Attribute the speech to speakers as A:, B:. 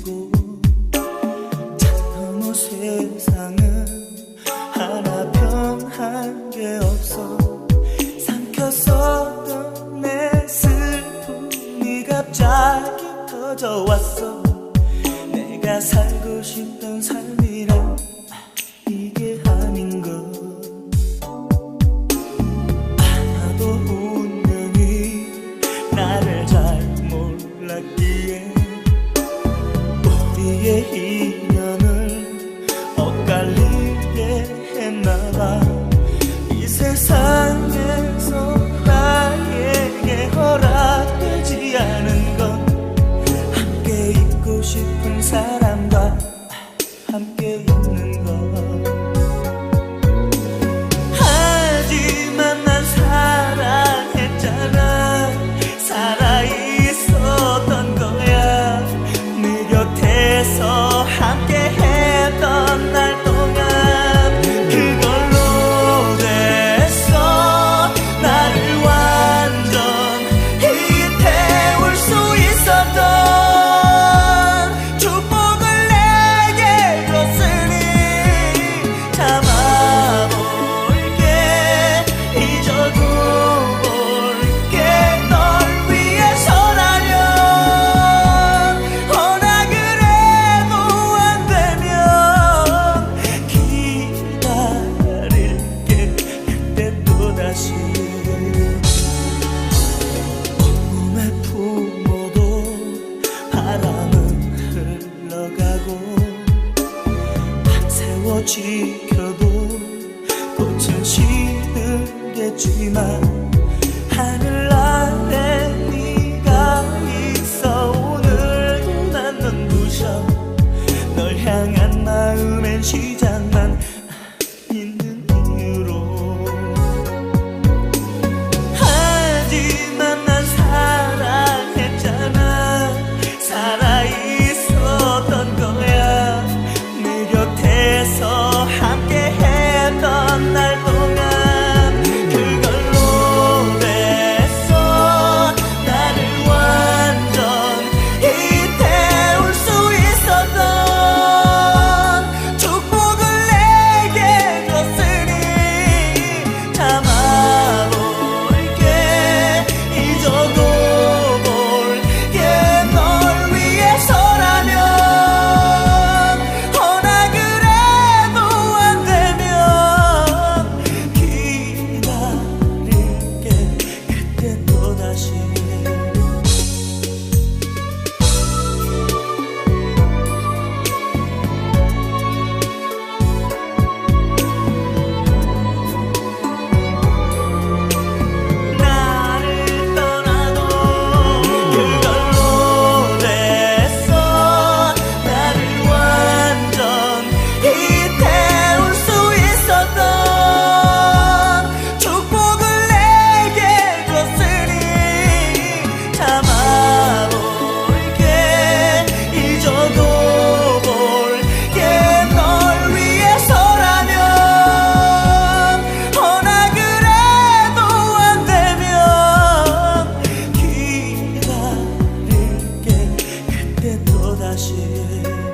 A: 지고 너무 세상은 하나 변한 게 없어. 삼켰었던 내 슬픔이 갑자기 터져왔어. 지켜도 꽃은 시들겠지만 那些